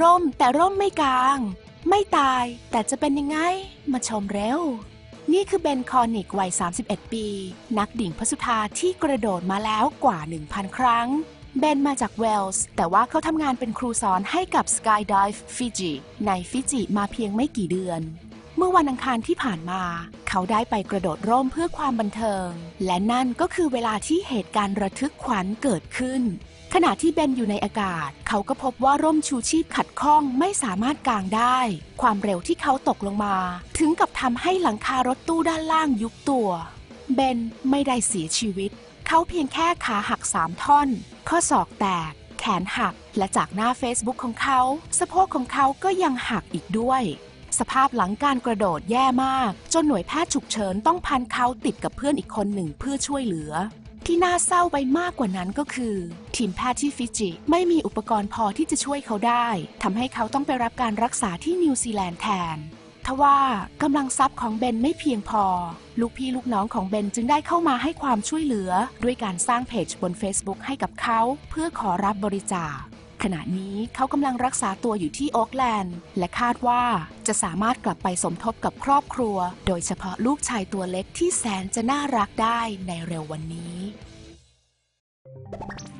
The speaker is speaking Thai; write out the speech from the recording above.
ร่มแต่ร่มไม่กลาง ไม่ตายแต่จะเป็นยังไง มาชมเร็ว นี่คือเบนคอนิกวัย 31 ปี นักดิ่งพระสุธาที่กระโดดมาแล้วกว่า 1,000 ครั้ง เบนมาจากเวลส์ แต่ว่าเขาทำงานเป็นครูสอนให้กับ Skydive Fiji ในฟิจิมาเพียงไม่กี่เดือนเมื่อวันอังคารที่ผ่านมา เขาได้ไปกระโดดร่มเพื่อความบันเทิง และนั่นก็คือเวลาที่เหตุการณ์ระทึกขวัญเกิดขึ้น ขณะที่เบนอยู่ในอากาศ เขาก็พบว่าร่มชูชีพขัดข้องไม่สามารถกางได้ ความเร็วที่เขาตกลงมา ถึงกับทำให้หลังคารถตู้ด้านล่างยุบตัว เบนไม่ได้เสียชีวิต เขาเพียงแค่ขาหักสามท่อน ข้อศอกแตก แขนหัก และจากหน้า Facebook ของเขา สะโพกของเขาก็ยังหักอีกด้วย สภาพหลังการกระโดดแย่มาก จนหน่วยแพทย์ฉุกเฉินต้องพันเขาติดกับเพื่อนอีกคนหนึ่งเพื่อช่วยเหลือ ที่น่าเศร้าไปมากกว่านั้นก็คือ ทีมแพทย์ที่ฟิจิ ไม่มีอุปกรณ์พอที่จะช่วยเขาได้ทำให้เขาต้องไปรับการรักษาที่นิวซีแลนด์แทนทว่ากำลังทรัพย์ของเบนไม่เพียงพอ ลูกพี่ลูกน้องของเบนจึงได้เข้ามาให้ความช่วยเหลือ ด้วยการสร้างเพจบน Facebook ให้กับเขา เพื่อขอรับบริจาคขณะนี้เขากำลังรักษาตัวอยู่ที่โอ๊กแลนด์ และคาดว่าจะสามารถกลับไปสมทบกับครอบครัว โดยเฉพาะลูกชายตัวเล็กที่แสนจะน่ารักได้ในเร็ววันนี้ you